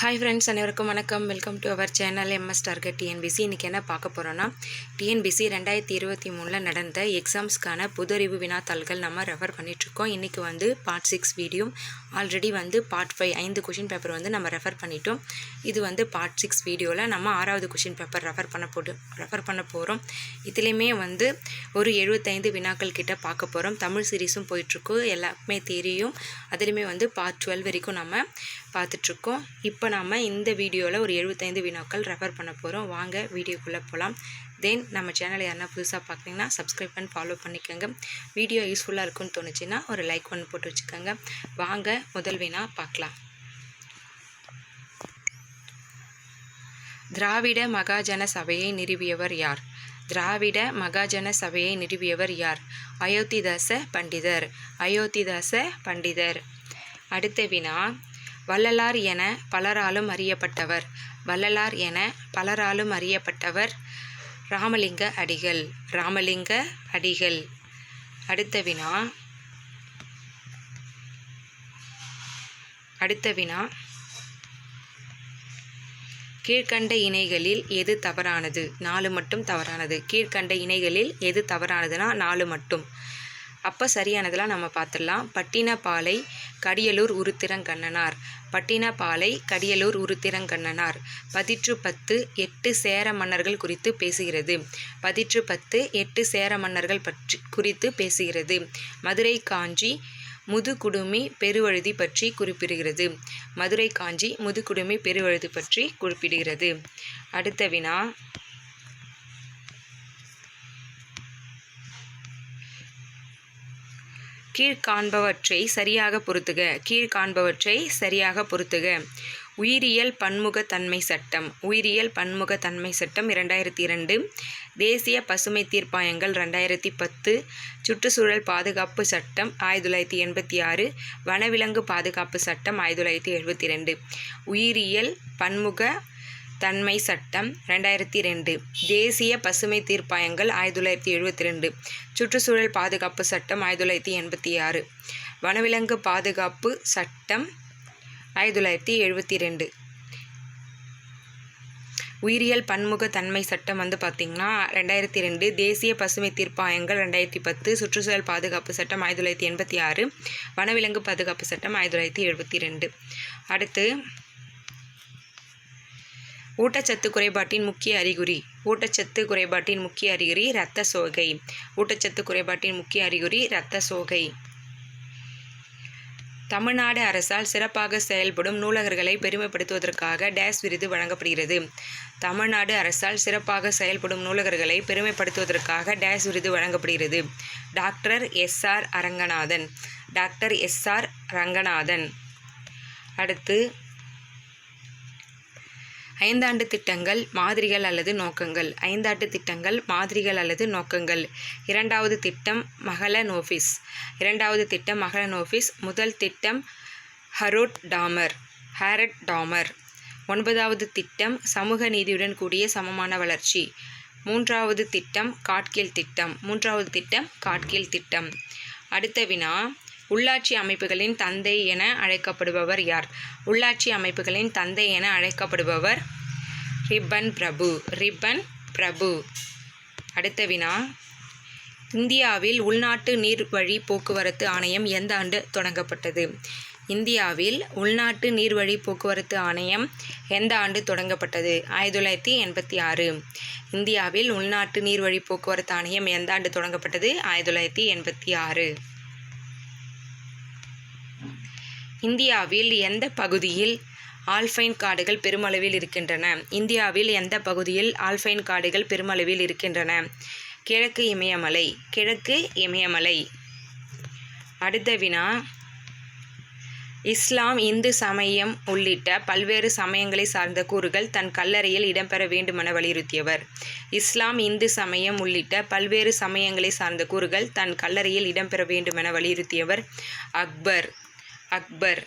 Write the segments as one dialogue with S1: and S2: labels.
S1: Hi friends அனைவருக்கும் வணக்கம். Welcome to our channel MS target TNPSC இன்றைக்கி என்ன பார்க்க போகிறோன்னா டிஎன்பிசி ரெண்டாயிரத்தி இருபத்தி மூணில் நடந்த எக்ஸாம்ஸ்க்கான புதறிவு வினாத்தாள்கள் நம்ம ரெஃபர் பண்ணிகிட்ருக்கோம் இன்றைக்கி வந்து பார்ட் சிக்ஸ் வீடியோ ஆல்ரெடி வந்து பார்ட் ஃபைவ் ஐந்து கொஷின் பேப்பர் வந்து நம்ம ரெஃபர் பண்ணிட்டோம். இது வந்து பார்ட் சிக்ஸ் வீடியோவில் நம்ம ஆறாவது கொஷின் பேப்பர் ரெஃபர் பண்ண போட்டு ரெஃபர் பண்ண போகிறோம் இதுலேயுமே வந்து ஒரு எழுபத்தைந்து வினாக்கள் கிட்டே பார்க்க போகிறோம் தமிழ் சீரீஸும் போயிட்டுருக்கு எல்லாமே தெரியும். அதுலேயுமே வந்து பார்ட் டுவெல் வரைக்கும் நம்ம பார்த்துட்ருக்கோம். இப்போ நாம் இந்த வீடியோவில் ஒரு எழுபத்தைந்து வினாக்கள் ரெஃபர் பண்ண போகிறோம் வாங்க வீடியோக்குள்ளே போகலாம் தென் நம்ம சேனலை யாருன்னா புதுசாக பார்க்குறீங்கன்னா சப்ஸ்கிரைப் பண்ணி ஃபாலோ பண்ணிக்கோங்க. வீடியோ யூஸ்ஃபுல்லாக இருக்கும்னு தோணுச்சுன்னா ஒரு லைக் ஒன்று போட்டு வச்சுக்கோங்க. வாங்க முதல் வினா பார்க்கலாம். திராவிட மகாஜன சபையை நிறுவியவர் யார்? திராவிட மகாஜன சபையை நிறுவியவர் யார்? அயோத்திதாச பண்டிதர். அயோத்திதாச பண்டிதர். அடுத்த வினா வள்ளலார் என பலராலும் அறியப்பட்டவர். வள்ளலார் என பலராலும் அறியப்பட்டவர் ராமலிங்க அடிகள். ராமலிங்க அடிகள். அடுத்த வினா. அடுத்த வினா. கீழ்கண்ட இணைகளில் எது தவறானது? நாலு மட்டும் தவறானது. கீழ்கண்ட இணைகளில் எது தவறானதுன்னா நாலு மட்டும். அப்போ சரியானதெல்லாம் நம்ம பார்த்துடலாம் பட்டினப்பாலை கடியலூர் உருத்திரங்கண்ணனார். பட்டினப்பாலை கடியலூர் உருத்திரங்கண்ணனார். பதிற்று பத்து எட்டு சேர மன்னர்கள் குறித்து பேசுகிறது. பதிற்று பத்து எட்டு சேர மன்னர்கள் பற்றி குறித்து பேசுகிறது. மதுரை காஞ்சி முதுகுடுமி பெருவழுதி பற்றி குறிப்பிடுகிறது. மதுரை காஞ்சி முதுகுடுமி பெருவழுதி பற்றி குறிப்பிடுகிறது. அடுத்த வினா கீழ்காண்பவற்றை சரியாக பொருத்துக. கீழ்காண்பவற்றை சரியாக பொருத்துக. உயிரியல் பன்முகத்தன்மை சட்டம். உயிரியல் பன்முகத்தன்மை சட்டம் இரண்டாயிரத்தி இரண்டு. தேசிய பசுமை தீர்ப்பாயங்கள் ரெண்டாயிரத்தி பத்து. சுற்றுச்சூழல் பாதுகாப்பு சட்டம் ஆயிரத்தி தொள்ளாயிரத்தி எண்பத்தி ஆறு. வனவிலங்கு பாதுகாப்பு சட்டம் ஆயிரத்தி தொள்ளாயிரத்தி எழுபத்தி ரெண்டு. உயிரியல் பன்முக தன்மை சட்டம் ரெண்டாயிரத்தி ரெண்டு. தேசிய பசுமை தீர்ப்பாயங்கள் ஆயிரத்தி தொள்ளாயிரத்தி எழுபத்தி ரெண்டு. சுற்றுச்சூழல் பாதுகாப்பு சட்டம் ஆயிரத்தி தொள்ளாயிரத்தி எண்பத்தி ஆறு. வனவிலங்கு பாதுகாப்பு சட்டம் ஆயிரத்தி தொள்ளாயிரத்தி எழுபத்தி ரெண்டு. உயிரியல் பன்முக தன்மை சட்டம் வந்து பார்த்திங்கன்னா ரெண்டாயிரத்தி ரெண்டு. தேசிய பசுமை தீர்ப்பாயங்கள் ரெண்டாயிரத்தி பத்து. சுற்றுச்சூழல் பாதுகாப்பு சட்டம் ஆயிரத்தி தொள்ளாயிரத்தி எண்பத்தி ஆறு. வனவிலங்கு பாதுகாப்பு சட்டம் ஆயிரத்தி தொள்ளாயிரத்தி எழுபத்தி ரெண்டு. அடுத்து ஊட்டச்சத்து குறைபாட்டின் முக்கிய அறிகுறி. ஊட்டச்சத்து குறைபாட்டின் முக்கிய அறிகுறி இரத்த சோகை. ஊட்டச்சத்து குறைபாட்டின் முக்கிய அறிகுறி இரத்த சோகை. தமிழ்நாடு அரசால் சிறப்பாக செயல்படும் நூலகர்களை பெருமைப்படுத்துவதற்காக டேஸ் விருது வழங்கப்படுகிறது. தமிழ்நாடு அரசால் சிறப்பாக செயல்படும் நூலகர்களை பெருமைப்படுத்துவதற்காக டேஸ் விருது வழங்கப்படுகிறது. Doctor S R Aranganathan. Doctor S R Ranganathan. அடுத்து ஐந்தாண்டு திட்டங்கள் மாதிரிகள் அல்லது நோக்கங்கள். ஐந்தாண்டு திட்டங்கள் மாதிரிகள் அல்லது நோக்கங்கள். இரண்டாவது திட்டம் மகளன் நோஃபிஸ் இரண்டாவது திட்டம் மகளன் ஆஃபீஸ் முதல் திட்டம் ஹரோட் டாமர் ஹேரட் டாமர் ஒன்பதாவது திட்டம் சமூக நீதியுடன் கூடிய சமமான வளர்ச்சி. மூன்றாவது திட்டம் காட்கீழ் திட்டம். மூன்றாவது திட்டம் காட்கீழ் திட்டம். அடுத்த வினா உள்ளாட்சி அமைப்புகளின் தந்தை என அழைக்கப்படுபவர் யார்? உள்ளாட்சி அமைப்புகளின் தந்தை என அழைக்கப்படுபவர் ரிப்பன் பிரபு. ரிப்பன் பிரபு. அடுத்த வினா. இந்தியாவில் உள்நாட்டு நீர்வழி போக்குவரத்து ஆணையம் எந்த ஆண்டு தொடங்கப்பட்டது? இந்தியாவில் உள்நாட்டு நீர்வழி போக்குவரத்து ஆணையம் எந்த ஆண்டு தொடங்கப்பட்டது? ஆயிரத்தி தொள்ளாயிரத்தி எண்பத்தி ஆறு. இந்தியாவில் உள்நாட்டு நீர்வழி போக்குவரத்து ஆணையம் எந்த ஆண்டு தொடங்கப்பட்டது? ஆயிரத்தி தொள்ளாயிரத்தி எண்பத்தி ஆறு. இந்தியாவில் எந்த பகுதியில் ஆல்ஃபைன் காடுகள் பெருமளவில் இருக்கின்றன? இந்தியாவில் எந்த பகுதியில் ஆல்ஃபைன் காடுகள் பெருமளவில் இருக்கின்றன? கிழக்கு இமயமலை கிழக்கு இமயமலை. அடுத்த வினா. இஸ்லாம் இந்து சமயம் உள்ளிட்ட பல்வேறு சமயங்களை சார்ந்த கூறுகள் தன் கல்லறையில் இடம்பெற வேண்டுமென வலியுறுத்தியவர். இஸ்லாம் இந்து சமயம் உள்ளிட்ட பல்வேறு சமயங்களை சார்ந்த கூறுகள் தன் கல்லறையில் இடம்பெற வேண்டுமென வலியுறுத்தியவர் அக்பர். அக்பர்.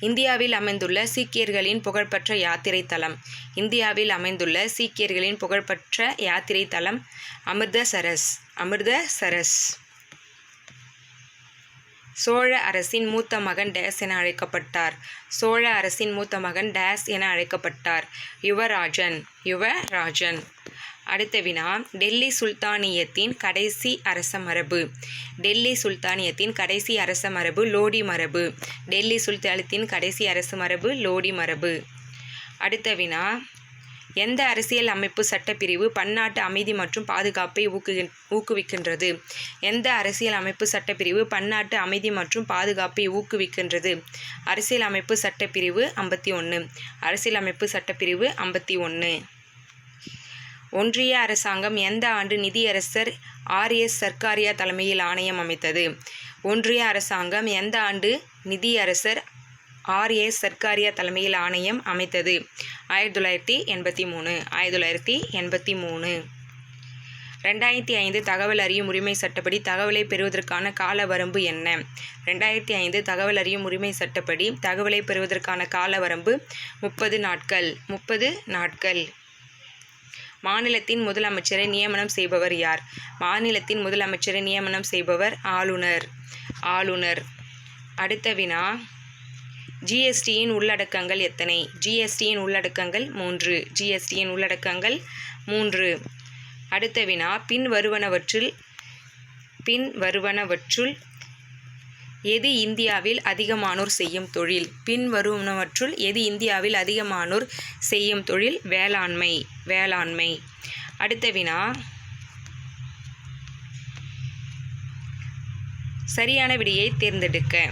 S1: இந்தியாவில் அமைந்துள்ள சீக்கியர்களின் புகழ்பெற்ற யாத்திரை தலம் இந்தியாவில் அமைந்துள்ள சீக்கியர்களின் புகழ்பெற்ற யாத்திரை தலம் அமிர்தசரஸ். அமிர்தசரஸ். சோழ அரசின் மூத்த மகன் டேஸ் என அழைக்கப்பட்டார். சோழ அரசின் மூத்த மகன் டேஸ் என அழைக்கப்பட்டார். யுவராஜன். யுவராஜன். அடுத்த வினா டெல்லி சுல்தானியத்தின் கடைசி அரச மரபு. டெல்லி சுல்தானியத்தின் கடைசி அரச மரபு லோடி மரபு. டெல்லி சுல்தானியத்தின் கடைசி அரசு மரபு லோடி மரபு. அடுத்த வினா எந்த அரசியல் அமைப்பு சட்டப்பிரிவு பன்னாட்டு அமைதி மற்றும் பாதுகாப்பை ஊக்குகி ஊக்குவிக்கின்றது? எந்த அரசியல் அமைப்பு சட்டப்பிரிவு பன்னாட்டு அமைதி மற்றும் பாதுகாப்பை ஊக்குவிக்கின்றது? அரசியல் அமைப்பு சட்டப்பிரிவு ஐம்பத்தி ஒன்று அரசியல் அமைப்பு சட்டப்பிரிவு ஐம்பத்தி ஒன்று ஒன்றிய அரசாங்கம் எந்த ஆண்டு நிதியரசர் ஆர்எஸ் சர்க்காரியா தலைமையில் ஆணையம் அமைத்தது? ஒன்றிய அரசாங்கம் எந்த ஆண்டு நிதியரசர் ஆர்எஸ் சர்க்காரியா தலைமையில் ஆணையம் அமைத்தது? ஆயிரத்தி தொள்ளாயிரத்தி எண்பத்தி மூணு. ஆயிரத்தி தொள்ளாயிரத்தி எண்பத்தி மூணு. ரெண்டாயிரத்தி ஐந்து தகவல் அறியும் உரிமை சட்டப்படி தகவலை பெறுவதற்கான கால வரம்பு என்ன? ரெண்டாயிரத்தி ஐந்து தகவல் அறியும் உரிமை சட்டப்படி தகவலை பெறுவதற்கான கால வரம்பு முப்பது நாட்கள். முப்பது நாட்கள். மாநிலத்தின் முதலமைச்சரை நியமனம் செய்பவர் யார்? மாநிலத்தின் முதலமைச்சரை நியமனம் செய்பவர் ஆளுநர். ஆளுநர். அடுத்த வினா. ஜிஎஸ்டியின் உள்ளடக்கங்கள் எத்தனை? ஜிஎஸ்டியின் உள்ளடக்கங்கள் மூன்று. ஜிஎஸ்டியின் உள்ளடக்கங்கள் மூன்று. அடுத்த வினா. பின் வருவனவற்றில் பின் வருவனவற்றுள் எது இந்தியாவில் அதிகமானோர் செய்யும் தொழில்? பின்வருவனவற்றுள் எது இந்தியாவில் அதிகமானோர் செய்யும் தொழில்? வேளாண்மை வேளாண்மை. அடுத்த வினா. சரியான விடையை தேர்ந்தெடுக்க.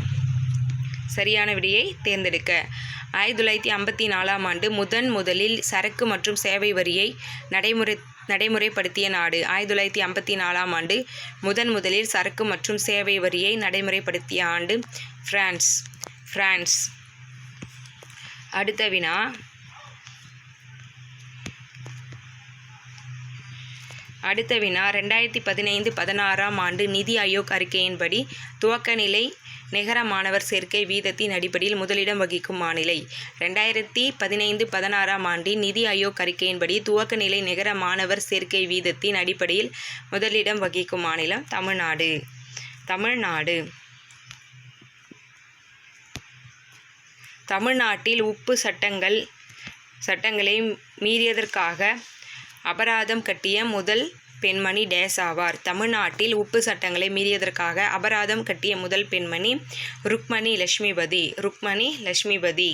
S1: சரியான விடையை தேர்ந்தெடுக்க. ஆயிரத்தி தொள்ளாயிரத்தி ஐம்பத்தி நாலாம் ஆண்டு முதன் முதலில் சரக்கு மற்றும் சேவை வரியை நடைமுறை நடைமுறைப்படுத்திய நாடு. ஆயிரத்தி தொள்ளாயிரத்தி ஐம்பத்தி நாலாம் ஆண்டு முதன் முதலில் சரக்கு மற்றும் சேவை வரியை நடைமுறைப்படுத்திய ஆண்டு பிரான்ஸ். பிரான்ஸ். அடுத்த வினா. அடுத்த வினா. ரெண்டாயிரத்தி பதினைந்து பதினாறாம் ஆண்டு நிதி ஆயோக் அறிக்கையின்படி துவக்க நிலை நிகர மாணவர் சேர்க்கை வீதத்தின் அடிப்படையில் முதலிடம் வகிக்கும் மாநிலை ரெண்டாயிரத்தி பதினைந்து பதினாறாம் ஆண்டின் நிதி ஆயோக் அறிக்கையின்படி துவக்க நிலை நிகர மாணவர் சேர்க்கை வீதத்தின் அடிப்படையில் முதலிடம் வகிக்கும் மாநிலம் தமிழ்நாடு. தமிழ்நாடு. தமிழ்நாட்டில் உப்பு சட்டங்கள் சட்டங்களை மீறியதற்காக அபராதம் கட்டிய முதல் பெண்மணி டேஸ் ஆவார் தமிழ்நாட்டில் உப்பு சட்டங்களை மீறியதற்காக அபராதம் கட்டிய முதல் பெண்மணி ருக்மணி லட்சுமிபதி. ருக்மணி லட்சுமிபதி.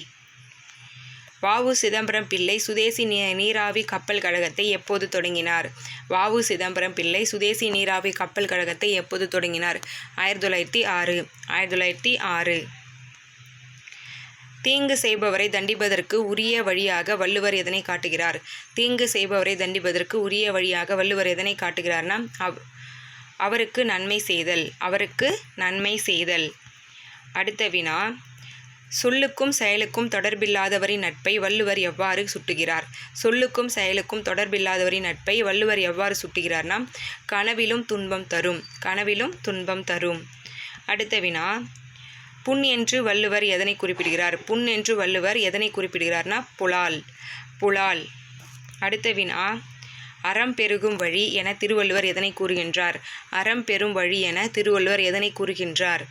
S1: வாவு சிதம்பரம் பிள்ளை சுதேசி நீ நீராவி கப்பல் கழகத்தை எப்போது தொடங்கினார்? வாவு சிதம்பரம் பிள்ளை சுதேசி நீராவி கப்பல் கழகத்தை எப்போது தொடங்கினார்? ஆயிரத்தி தொள்ளாயிரத்தி ஆறு. ஆயிரத்தி தொள்ளாயிரத்தி ஆறு. தீங்கு செய்பவரை தண்டிப்பதற்கு உரிய வழியாக வள்ளுவர் எதனை காட்டுகிறார்? தீங்கு செய்பவரை தண்டிப்பதற்கு உரிய வழியாக வள்ளுவர் எதனை காட்டுகிறார்னா அவ் அவருக்கு நன்மை செய்தல் அவருக்கு நன்மை செய்தல். அடுத்த வினா சொல்லுக்கும் செயலுக்கும் தொடர்பில்லாதவரின் நட்பை வள்ளுவர் எவ்வாறு சுட்டுகிறார்? சொல்லுக்கும் செயலுக்கும் தொடர்பில்லாதவரின் நட்பை வள்ளுவர் எவ்வாறு சுட்டுகிறார்னா கனவிலும் துன்பம் தரும் கனவிலும் துன்பம் தரும். அடுத்த வினா புண் என்று வள்ளுவர் எதனை குறிப்பிடுகிறார்? புண் என்று வள்ளுவர் எதனை குறிப்பிடுகிறார்னா புலால் புலால். அடுத்த வினா அறம் பெருகும் வழி என திருவள்ளுவர் எதனை கூறுகின்றார்? அறம் பெறும் வழி என திருவள்ளுவர் எதனை கூறுகின்றார்?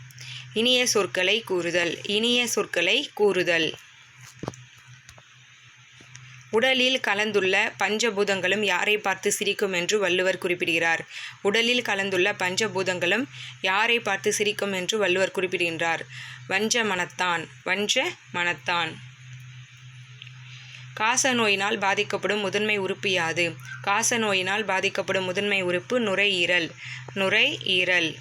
S1: இனிய சொற்களை கூறுதல் இனிய சொற்களை கூறுதல். உடலில் கலந்துள்ள பஞ்சபூதங்களும் யாரை பார்த்து சிரிக்கும் என்று வள்ளுவர் குறிப்பிடுகிறார். உடலில் கலந்துள்ள பஞ்சபூதங்களும் யாரை பார்த்து சிரிக்கும் என்று வள்ளுவர் குறிப்பிடுகின்றார். வஞ்ச மனத்தான் வஞ்ச மனத்தான். காச நோயினால் பாதிக்கப்படும் முதன்மை உறுப்பு யாது? காச நோயினால் பாதிக்கப்படும் முதன்மை உறுப்பு நுரையீரல். நுரையீரல்.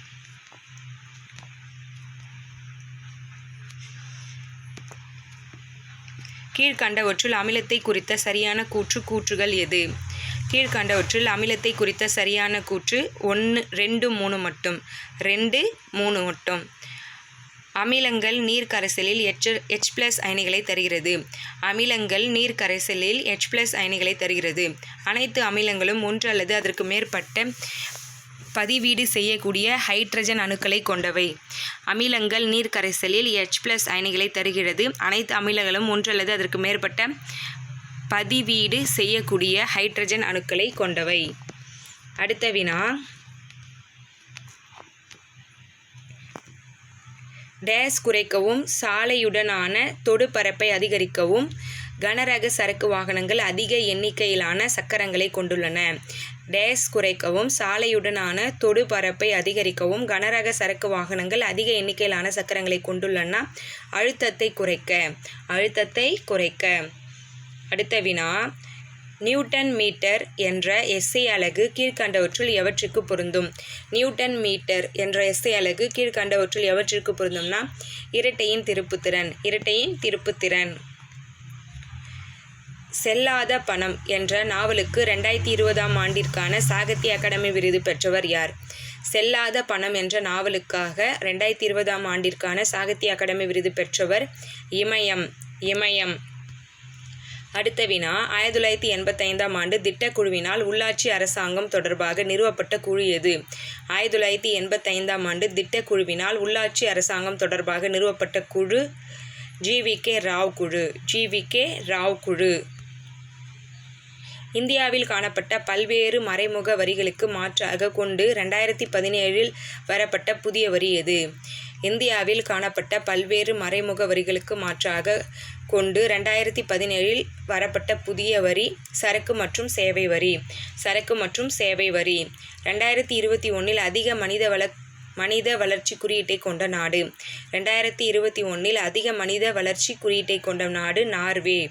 S1: கீழ்கண்டவற்றுள் அமிலத்தை குறித்த சரியான கூற்று கூற்றுகள் எது? கீழ்கண்டவற்றில் அமிலத்தை குறித்த சரியான கூற்று ஒன்று ரெண்டு மூணு மட்டும். ரெண்டு மூணு மட்டும். அமிலங்கள் நீர் கரைசலில் எச் எச் பிளஸ் அயனிகளை தருகிறது. அமிலங்கள் நீர் கரைசலில் எச் பிளஸ் அயனிகளை தருகிறது. அனைத்து அமிலங்களும் ஒன்று அல்லது அதற்கு மேற்பட்ட பதிவீடு செய்யக்கூடிய ஹைட்ரஜன் அணுக்களை கொண்டவை. அமிலங்கள் நீர் கரைசலில் எச் பிளஸ் அயனிகளை தருகிறது. அனைத்து அமிலங்களும் ஒன்று அல்லது அதற்கு மேற்பட்ட பதிவீடு செய்யக்கூடிய ஹைட்ரஜன் அணுக்களை கொண்டவை. அடுத்த வினா. டேஸ் குறைக்கவும் சாலையுடனான தொடுபரப்பை அதிகரிக்கவும் கனரக சரக்கு வாகனங்கள் அதிக எண்ணிக்கையிலான சக்கரங்களை கொண்டுள்ளன. டேஸ் குறைக்கவும் சாலையுடனான தொடுபரப்பை அதிகரிக்கவும் கனரக சரக்கு வாகனங்கள் அதிக எண்ணிக்கையிலான சக்கரங்களை கொண்டுள்ளன. அழுத்தத்தை குறைக்க அழுத்தத்தை குறைக்க. அடுத்த வினா நியூட்டன் மீட்டர் என்ற எஸ்ஐ அலகு கீழ்கண்டவற்றுள் எவற்றுக்கு பொருந்தும்? நியூட்டன் மீட்டர் என்ற எஸ்ஐ அலகு கீழ்கண்டவற்றுள் எவற்றிற்கு பொருந்தும்னா இரட்டையின் திருப்புத்திறன் இரட்டையின் திருப்புத்திறன். செல்லாத பணம் என்ற நாவலுக்கு ரெண்டாயிரத்தி இருபதாம் ஆண்டிற்கான சாகித்ய அகாடமி விருது பெற்றவர் யார்? செல்லாத பணம் என்ற நாவலுக்காக ரெண்டாயிரத்தி இருபதாம் ஆண்டிற்கான சாகித்ய அகாடமி விருது பெற்றவர் இமயம் இமயம். அடுத்த வினா ஆயிரத்தி தொள்ளாயிரத்தி எண்பத்தைந்தாம் ஆண்டு திட்டக்குழுவினால் உள்ளாட்சி அரசாங்கம் தொடர்பாக நிறுவப்பட்ட குழு எது? ஆயிரத்தி தொள்ளாயிரத்தி எண்பத்தைந்தாம் ஆண்டு திட்டக்குழுவினால் உள்ளாட்சி அரசாங்கம் தொடர்பாக நிறுவப்பட்ட குழு ஜிவிகே ராவ் குழு ஜிவிகே ராவ் குழு. இந்தியாவில் காணப்பட்ட பல்வேறு மறைமுக வரிகளுக்கு மாற்றாக கொண்டு ரெண்டாயிரத்தி பதினேழில் வரப்பட்ட புதிய வரி எது? இந்தியாவில் காணப்பட்ட பல்வேறு மறைமுக வரிகளுக்கு மாற்றாக கொண்டு ரெண்டாயிரத்தி பதினேழில் வரப்பட்ட புதிய வரி சரக்கு மற்றும் சேவை வரி. சரக்கு மற்றும் சேவை வரி. ரெண்டாயிரத்தி இருபத்தி ஒன்றில் அதிக மனித வள மனித வளர்ச்சி குறியீட்டை கொண்ட நாடு. ரெண்டாயிரத்தி இருபத்தி ஒன்றில் அதிக மனித வளர்ச்சி குறியீட்டை கொண்ட நாடு நார்வே.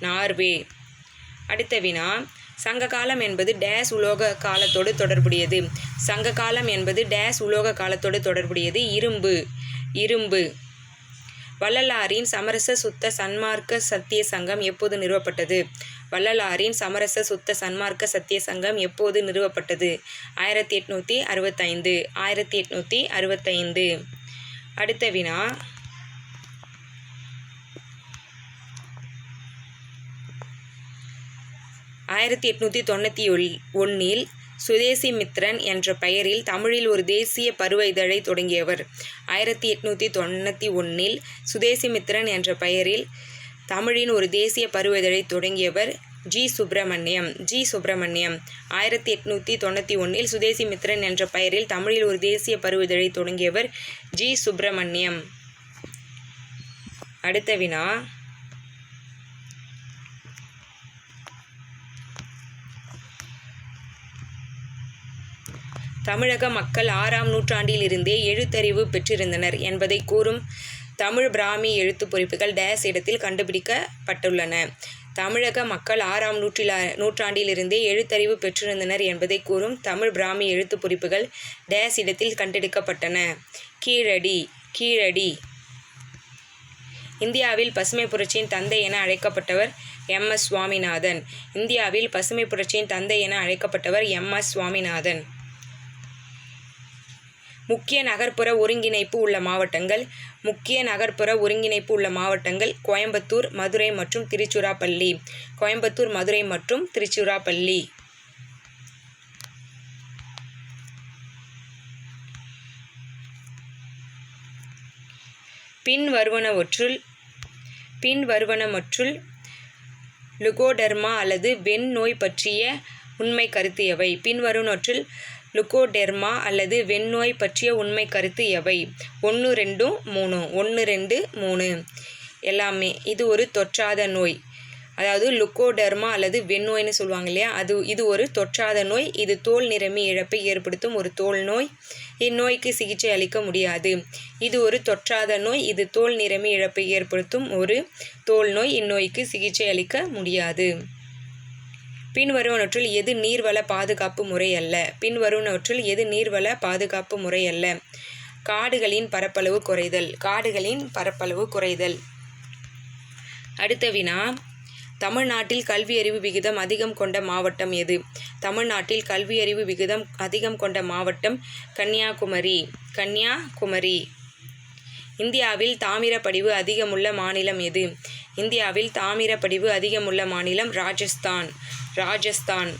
S1: நார்வே. அடுத்த வினா சங்க காலம் என்பது டேஸ் உலோக காலத்தோடு தொடர்புடையது. சங்க காலம் என்பது டேஸ் உலோக காலத்தோடு தொடர்புடையது. இரும்பு இரும்பு. வள்ளலாரின் சமரச சுத்த சன்மார்க்க சத்திய சங்கம் எப்போது நிறுவப்பட்டது? வள்ளலாரின் சமரச சுத்த சன்மார்க்க சத்திய சங்கம் எப்போது நிறுவப்பட்டது? ஆயிரத்தி எட்நூற்றி அறுபத்தைந்து ஆயிரத்தி எட்நூற்றி அறுபத்தைந்து. அடுத்த வினா ஆயிரத்தி எட்நூற்றி தொண்ணூற்றி ஒன்றில் சுதேசி மித்ரன் என்ற பெயரில் தமிழில் ஒரு தேசிய பருவ இதழை தொடங்கியவர். ஆயிரத்தி எட்நூற்றி தொண்ணூற்றி ஒன்றில் சுதேசி மித்ரன் என்ற பெயரில் தமிழின் ஒரு தேசிய பருவ இதழை தொடங்கியவர் ஜி. சுப்பிரமணியம். ஜி. சுப்பிரமணியம் ஆயிரத்தி எட்நூற்றி தொண்ணூற்றி ஒன்றில் சுதேசி மித்ரன் என்ற பெயரில் தமிழில் ஒரு தேசிய பருவ இதழை தொடங்கியவர் ஜி. சுப்பிரமணியம். அடுத்த வினா தமிழக மக்கள் ஆறாம் நூற்றாண்டிலிருந்தே எழுத்தறிவு பெற்றிருந்தனர் என்பதை கூறும் தமிழ் பிராமி எழுத்துப் பொறிப்புகள் டேஸ் இடத்தில் கண்டுபிடிக்கப்பட்டுள்ளன. தமிழக மக்கள் ஆறாம் நூற்றில நூற்றாண்டிலிருந்தே எழுத்தறிவு பெற்றிருந்தனர் என்பதை கூறும் தமிழ் பிராமி எழுத்துப் பொறிப்புகள் டேஸ் இடத்தில் கண்டெடுக்கப்பட்டன. கீழடி கீழடி. இந்தியாவில் பசுமை புரட்சியின் தந்தை என அழைக்கப்பட்டவர் எம். எஸ். சுவாமிநாதன். இந்தியாவில் பசுமை புரட்சியின் தந்தை என அழைக்கப்பட்டவர் எம். எஸ். சுவாமிநாதன். முக்கிய நகர்ப்புற ஒருங்கிணைப்பு உள்ள மாவட்டங்கள் முக்கிய நகர்ப்புற ஒருங்கிணைப்பு உள்ள மாவட்டங்கள் கோயம்புத்தூர் மதுரை மற்றும் திருச்சிராப்பள்ளி. கோயம்புத்தூர் மதுரை மற்றும் திருச்சிராப்பள்ளி. பின் வருவனவற்றுள் பின் வருவனவற்றுள் லுகோடர்மா அல்லது வெண் நோய் பற்றிய உண்மை கருத்தியவை பின்வருவனற்றில் லுகோடெர்மா அல்லது வெண்ணோய் பற்றிய உண்மை கருத்து எவை? ஒன்று ரெண்டும் மூணு. ஒன்று ரெண்டு மூணு. எல்லாமே. இது ஒரு தொற்றாத நோய். அதாவது லுக்கோடெர்மா அல்லது வெண்ணோய்னு சொல்லுவாங்க இல்லையா? அது இது ஒரு தொற்றாத நோய். இது தோல் நிறமி இழப்பை ஏற்படுத்தும் ஒரு தோல் நோய். இந்நோய்க்கு சிகிச்சை அளிக்க முடியாது. இது ஒரு தொற்றாத நோய். இது தோல் நிறமி இழப்பை ஏற்படுத்தும் ஒரு தோல் நோய். இந்நோய்க்கு சிகிச்சை அளிக்க முடியாது. பின்வருவனவற்றுள் எது நீர்வள பாதுகாப்பு முறை அல்ல? பின்வருவனவற்றுள் எது நீர்வள பாதுகாப்பு முறை அல்ல? காடுகளின் பரப்பளவு குறைதல். காடுகளின் பரப்பளவு குறைதல். அடுத்த வினா. தமிழ்நாட்டில் கல்வியறிவு விகிதம் அதிகம் கொண்ட மாவட்டம் எது? தமிழ்நாட்டில் கல்வியறிவு விகிதம் அதிகம் கொண்ட மாவட்டம் கன்னியாகுமரி. கன்னியாகுமரி. இந்தியாவில் தாமிரப்படிவு அதிகமுள்ள மாநிலம் எது? இந்தியாவில் தாமிரப்படிவு அதிகமுள்ள மாநிலம் ராஜஸ்தான். ராஜஸ்தான்.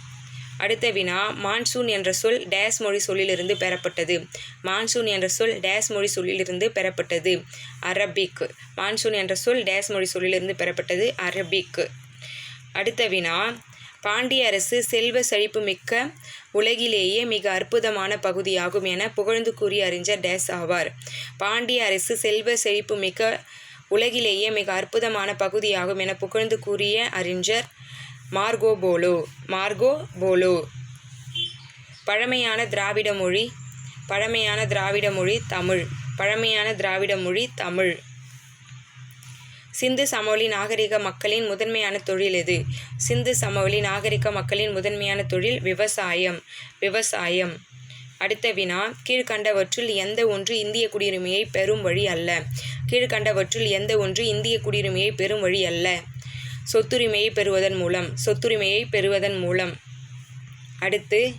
S1: அடுத்த வினா மான்சூன் என்ற சொல் டேஸ் மொழி சொல்லிலிருந்து பெறப்பட்டது. மான்சூன் என்ற சொல் டேஸ் மொழி சொல்லிலிருந்து பெறப்பட்டது. அரபிக். மான்சூன் என்ற சொல் டேஸ் மொழி சொல்லிலிருந்து பெறப்பட்டது. அரபிக். அடுத்த வினா பாண்டிய அரசு செல்வ செழிப்புமிக்க உலகிலேயே மிக அற்புதமான பகுதியாகும் என புகழ்ந்து கூறிய அறிஞர் டேஸ் ஆவார். பாண்டிய அரசு செல்வ செழிப்புமிக்க உலகிலேயே மிக அற்புதமான பகுதியாகும் என புகழ்ந்து கூறிய அறிஞர் மார்கோ போலோ மார்கோ போலோ. பழமையான திராவிட மொழி பழமையான திராவிட மொழி தமிழ் பழமையான திராவிட மொழி தமிழ். சிந்து சமவெளி நாகரிக மக்களின் முதன்மையான தொழில் எது? சிந்து சமவெளி நாகரிக மக்களின் முதன்மையான தொழில் விவசாயம் விவசாயம். அடுத்த வினா கீழ்கண்டவற்றுள் எந்த ஒன்று இந்திய குடியுரிமையை பெறும் வழி அல்ல? கீழ்கண்டவற்றுள் எந்த ஒன்று இந்திய குடியுரிமையை பெறும் வழி அல்ல? சொத்துரிமையை பெறுவதன் மூலம் சொத்துரிமையை பெறுவதன் மூலம். அடுத்து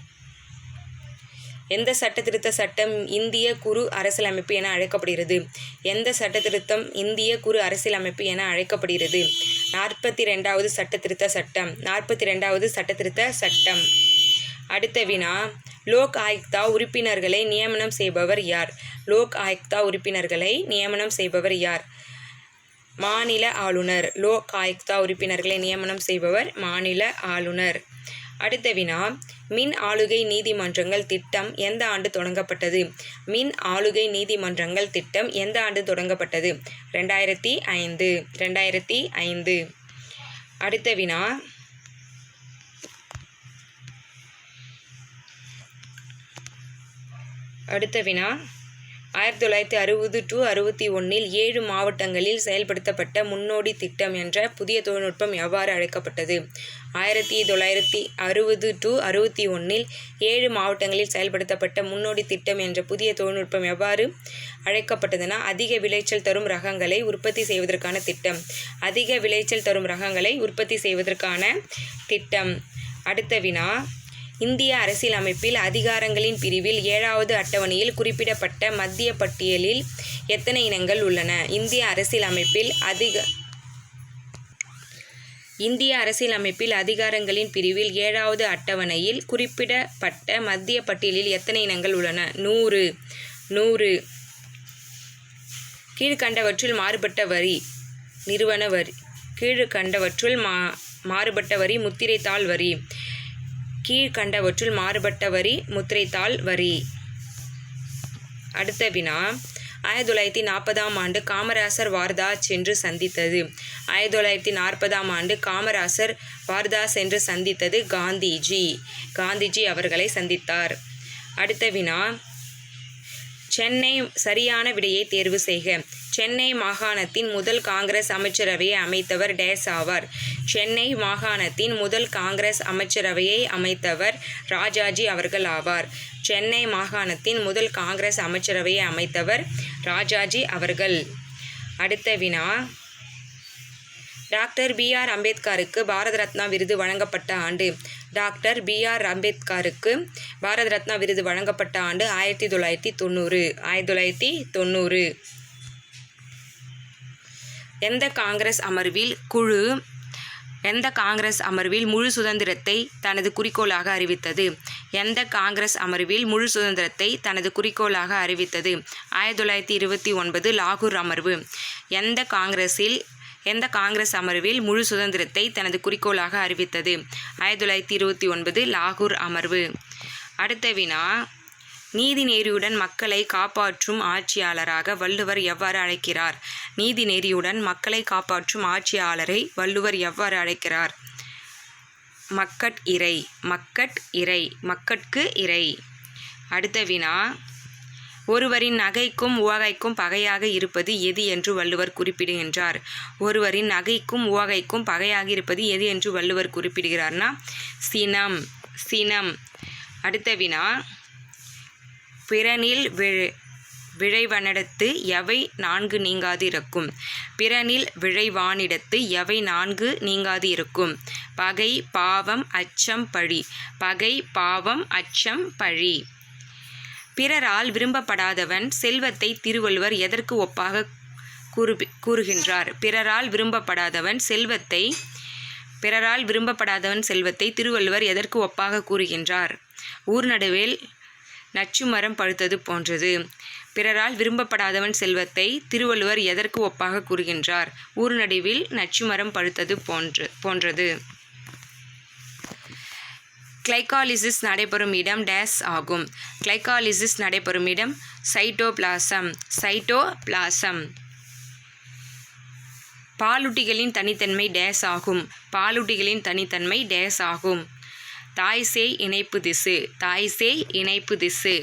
S1: எந்த சட்டத்திருத்த சட்டம் இந்திய குறு அரசியலமைப்பு என அழைக்கப்படுகிறது? எந்த சட்டத்திருத்தம் இந்திய குறு அரசியலமைப்பு என அழைக்கப்படுகிறது? நாற்பத்தி ரெண்டாவது சட்டத்திருத்த சட்டம் நாற்பத்தி ரெண்டாவது சட்டத்திருத்த சட்டம். அடுத்த வினா லோக் ஆயுக்தா உறுப்பினர்களை நியமனம் செய்பவர் யார்? லோக் ஆயுக்தா உறுப்பினர்களை நியமனம் செய்பவர் யார்? மாநில ஆளுநர். லோக் ஆயுக்தா உறுப்பினர்களை நியமனம் செய்பவர் மாநில ஆளுநர். அடுத்த வினா மின் ஆளுகை நீதிமன்றங்கள் திட்டம் எந்த ஆண்டு தொடங்கப்பட்டது? மின் ஆளுகை நீதிமன்றங்கள் திட்டம் எந்த ஆண்டு தொடங்கப்பட்டது? ரெண்டாயிரத்தி ஐந்து ரெண்டாயிரத்தி ஐந்து. அடுத்த வினா அடுத்த வினா ஆயிரத்தி தொள்ளாயிரத்தி அறுபது டு அறுபத்தி ஒன்றில் ஏழு மாவட்டங்களில் செயல்படுத்தப்பட்ட முன்னோடி திட்டம் என்ற புதிய தொழில்நுட்பம் எவ்வாறு அழைக்கப்பட்டது? ஆயிரத்தி தொள்ளாயிரத்தி அறுபது டு அறுபத்தி ஒன்றில் ஏழு மாவட்டங்களில் செயல்படுத்தப்பட்ட முன்னோடி திட்டம் என்ற புதிய தொழில்நுட்பம் எவ்வாறு அழைக்கப்பட்டதுன்னா அதிக விளைச்சல் தரும் ரகங்களை உற்பத்தி செய்வதற்கான திட்டம். அதிக விளைச்சல் தரும் ரகங்களை உற்பத்தி செய்வதற்கான திட்டம். அடுத்த வினா இந்திய அரசியலமைப்பில் அதிகாரங்களின் பிரிவில் ஏழாவது அட்டவணையில் குறிப்பிடப்பட்ட மத்திய பட்டியலில் எத்தனை இனங்கள் உள்ளன? இந்திய அரசியலமைப்பில் அதிக இந்திய அரசியலமைப்பில் அதிகாரங்களின் பிரிவில் ஏழாவது அட்டவணையில் குறிப்பிடப்பட்ட மத்திய பட்டியலில் எத்தனை இனங்கள் உள்ளன? நூறு. நூறு. கீழ்கண்டவற்றுள் மாறுபட்ட வரி நிறுவன வரி. கீழ்கண்டவற்றுள் மா மாறுபட்ட வரி முத்திரைத்தாள் வரி. கீழ்கண்டவற்றுள் மாறுபட்ட வரி முத்திரைத்தாள் வரி. அடுத்த வினா. ஆயிரத்தி தொள்ளாயிரத்தி நாற்பதாம் ஆண்டு காமராசர் வார்தா சென்று சந்தித்தது. ஆயிரத்தி தொள்ளாயிரத்தி நாற்பதாம் ஆண்டு காமராசர் வார்தா சென்று சந்தித்தது காந்திஜி. காந்திஜி அவர்களை சந்தித்தார். அடுத்த வினா. சென்னை சரியான விடையை தேர்வு செய்க. சென்னை மாகாணத்தின் முதல் காங்கிரஸ் அமைச்சரவையை அமைத்தவர் டேஸ் ஆவார். சென்னை மாகாணத்தின் முதல் காங்கிரஸ் அமைச்சரவையை அமைத்தவர் ராஜாஜி அவர்கள் ஆவார். சென்னை மாகாணத்தின் முதல் காங்கிரஸ் அமைச்சரவையை அமைத்தவர் ராஜாஜி அவர்கள். அடுத்த வினா. டாக்டர் பி ஆர் அம்பேத்கருக்கு பாரத ரத்னா விருது வழங்கப்பட்ட ஆண்டு. டாக்டர் பி ஆர் அம்பேத்கருக்கு பாரத ரத்னா விருது வழங்கப்பட்ட ஆண்டு ஆயிரத்தி தொள்ளாயிரத்தி தொண்ணூறு. ஆயிரத்தி தொள்ளாயிரத்தி தொண்ணூறு. எந்த காங்கிரஸ் அமர்வில் குழு எந்த காங்கிரஸ் அமர்வில் முழு சுதந்திரத்தை தனது குறிக்கோளாக அறிவித்தது? எந்த காங்கிரஸ் அமர்வில் முழு சுதந்திரத்தை தனது குறிக்கோளாக அறிவித்தது? ஆயிரத்தி தொள்ளாயிரத்தி இருபத்தி ஒன்பது லாகூர் அமர்வு. எந்த காங்கிரஸில் எந்த காங்கிரஸ் அமர்வில் முழு சுதந்திரத்தை தனது குறிக்கோளாக அறிவித்தது? ஆயிரத்தி தொள்ளாயிரத்தி இருபத்தி ஒன்பது லாகூர் அமர்வு. அடுத்த வினா நீதி நெறியுடன் மக்களை காப்பாற்றும் ஆட்சியாளராக வள்ளுவர் எவ்வாறு அழைக்கிறார்? நீதி நெறியுடன் மக்களை காப்பாற்றும் ஆட்சியாளரை வள்ளுவர் எவ்வாறு அழைக்கிறார்? மக்கட் இறை மக்கட் இறை மக்கட்கு இறை. அடுத்த வினா. ஒருவரின் நகைக்கும் உவகைக்கும் பகையாக இருப்பது எது என்று வள்ளுவர் குறிப்பிடுகின்றார். ஒருவரின் நகைக்கும் உவகைக்கும் பகையாக இருப்பது எது என்று வள்ளுவர் குறிப்பிடுகிறார்னா சினம் சினம். அடுத்த வினா. பிறனில் விழை விழைவனிடத்து எவை நான்கு நீங்காது இருக்கும் பிறனில் விழைவானிடத்து எவை நான்கு நீங்காது இருக்கும் பகை பாவம் அச்சம் பழி. பகை பாவம் அச்சம் பழி. பிறரால் விரும்பப்படாதவன் செல்வத்தை திருவள்ளுவர் எதற்கு ஒப்பாக கூறு கூறுகின்றார்? பிறரால் விரும்பப்படாதவன் செல்வத்தை பிறரால் விரும்பப்படாதவன் செல்வத்தை திருவள்ளுவர் எதற்கு ஒப்பாக கூறுகின்றார்? ஊர் நடுவில் நச்சு மரம் பழுத்தது போன்றது. பிறரால் விரும்பப்படாதவன் செல்வத்தை திருவள்ளுவர் எதற்கு ஒப்பாக கூறுகின்றார்? ஊர் நடுவில் நச்சு மரம் பழுத்தது போன்று போன்றது. கிளைகாலிசிஸ் நடைபெறும் இடம் டேஸ் ஆகும். கிளைகாலிசிஸ் நடைபெறும் இடம் சைட்டோபிளாசம் சைட்டோபிளாசம். பாலூட்டிகளின் தனித்தன்மை டேஸ் ஆகும். பாலூட்டிகளின் தனித்தன்மை டேஸ் ஆகும். தாய் சேய் இணைப்பு திசு. தாய் சேய் இணைப்பு திசு.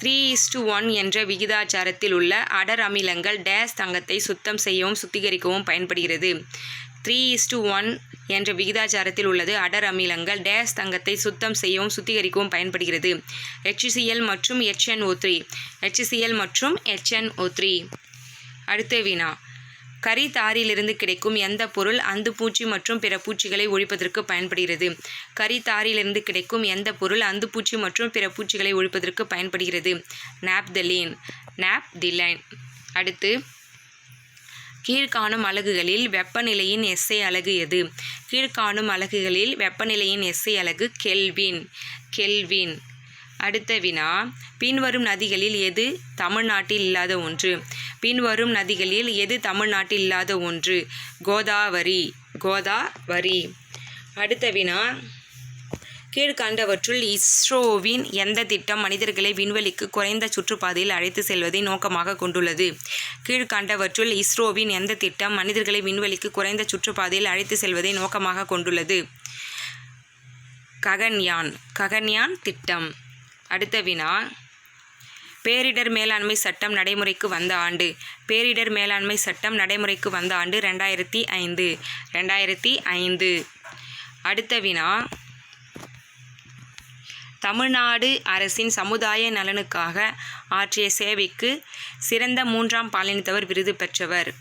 S1: த்ரீ இஸ்டு ஒன் என்ற விகிதாச்சாரத்தில் உள்ள அடர் அமிலங்கள் டேஸ் தங்கத்தை சுத்தம் செய்யவும் சுத்திகரிக்கவும் பயன்படுகிறது. த்ரீ இஸ்டு ஒன் என்ற விகிதாச்சாரத்தில் உள்ளது அடர் அமிலங்கள் டேஸ் தங்கத்தை சுத்தம் செய்யவும் சுத்திகரிக்கவும் பயன்படுகிறது. ஹெச்சிசிஎல் மற்றும் ஹெச்என்ஓ த்ரீ ஹெச்சிசிஎல் மற்றும் ஹெச்என்ஓ த்ரீ அடுத்த வினா. கரிதாரிலிருந்து கிடைக்கும் எந்த பொருள் அந்து பூச்சி மற்றும் பிற பூச்சிகளை ஒழிப்பதற்கு பயன்படுகிறது? கரிதாரிலிருந்து கிடைக்கும் எந்த பொருள் அந்து பூச்சி மற்றும் பிற பூச்சிகளை ஒழிப்பதற்கு பயன்படுகிறது? நாப்தலீன் நாப்திலைன் அடுத்து கீழ்காணும் அலகுகளில் வெப்பநிலையின் எஸ்ஐ அலகு எது? கீழ்காணும் அலகுகளில் வெப்பநிலையின் எஸ்ஐ அலகு கெல்வின் கெல்வின் அடுத்த வினா பின்வரும் நதிகளில் எது? தமிழ்நாட்டில் இல்லாத ஒன்று. பின்வரும் நதிகளில் எது தமிழ்நாட்டில் இல்லாத ஒன்று? கோதாவரி கோதாவரி. அடுத்த வினா. கீழ்கண்டவற்றுள் இஸ்ரோவின் எந்த திட்டம் மனிதர்களை விண்வெளிக்கு குறைந்த சுற்றுப்பாதையில் அழைத்து செல்வதை நோக்கமாக கொண்டுள்ளது? கீழ்கண்டவற்றுள் இஸ்ரோவின் எந்த திட்டம் மனிதர்களை விண்வெளிக்கு குறைந்த சுற்றுப்பாதையில் அழைத்து செல்வதை நோக்கமாக கொண்டுள்ளது? ககன்யான். ககன்யான் திட்டம். அடுத்த வினா. பேரிடர் மேலாண்மை சட்டம் நடைமுறைக்கு வந்த ஆண்டு. பேரிடர் மேலாண்மை சட்டம் நடைமுறைக்கு வந்த ஆண்டு ரெண்டாயிரத்தி ஐந்து. ரெண்டாயிரத்தி ஐந்து. அடுத்த வினா. தமிழ்நாடு அரசின் சமுதாய நலனுக்காக ஆற்றிய சேவைக்கு சிறந்த மூன்றாம் பாலினத்தவர் விருது பெற்றவர்.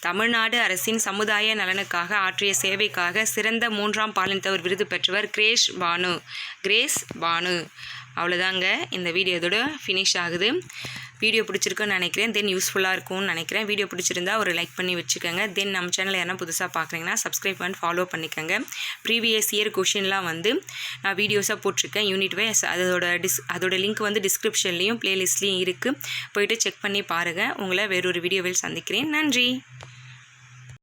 S1: தமிழ்நாடு அரசின் சமுதாய நலனுக்காக ஆற்றிய சேவைக்காக சிறந்த மூன்றாம் பாலினத்தவர் விருது பெற்றவர் கிரேஷ் பானு. கிரேஸ் பானு. அவ்வளோதாங்க இந்த வீடியோ இதோட ஃபினிஷ் ஆகுது. வீடியோ பிடிச்சிருக்குன்னு நினைக்கிறேன். தென் யூஸ்ஃபுல்லாக இருக்கும்னு நினைக்கிறேன். வீடியோ பிடிச்சிருந்தா ஒரு லைக் பண்ணி வச்சுக்கோங்க. தென் நம்ம சேனல் யாரா புதுசாக பார்க்குறீங்கன்னா சப்ஸ்கிரைப் பண்ணி ஃபாலோ பண்ணிக்கோங்க. ப்ரீவியஸ் இயர் கொஷின்லாம் வந்து நான் வீடியோஸாக போட்டிருக்கேன். யூனிட் வைஸ் அதோட டிஸ் அதோட லிங்க் வந்து டிஸ்கிரிப்ஷன்லேயும் ப்ளேலிஸ்ட்லேயும் இருக்குது போயிட்டு செக் பண்ணி பாருங்கள் உங்களை வேறொரு வீடியோவில் சந்திக்கிறேன். நன்றி.